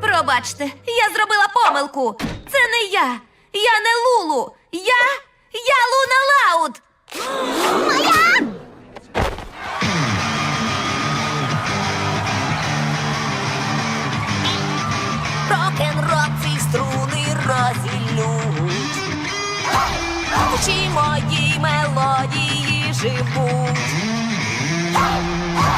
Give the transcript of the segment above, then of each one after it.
Пробачте, я зробила помилку. Це не я. Я не Лулу. Я. Я Луна Лауд. Рок-н-рок ці струни розілють. Чій моїй мелодії живуть.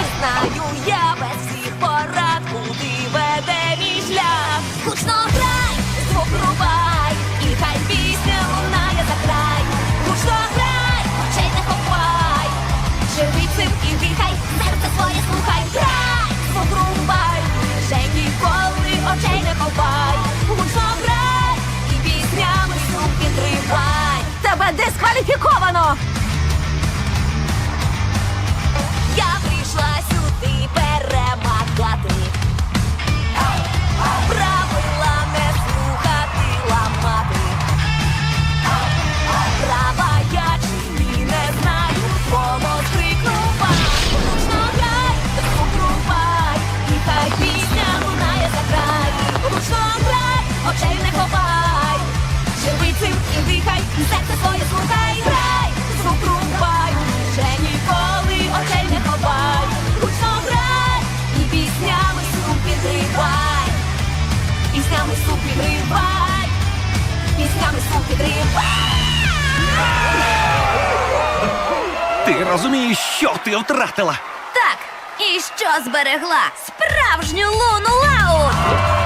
І знаю я без всіх порад, куди веде мій шлях. Гучно грай, звук рубай, і хай пісня лунає за край. Гучно грай, очей не ховай. Живи цим і дихай, серце своє слухай, грай, звук рубай, вже ніколи очей не ховай. Гучно грай, і піснями сум підтримай. Тебе дискваліфіковано. Піснями суп підривай. Піснями суп підривай. Ти розумієш, що ти втратила? Так. І що зберегла? Справжню Луну Лауд.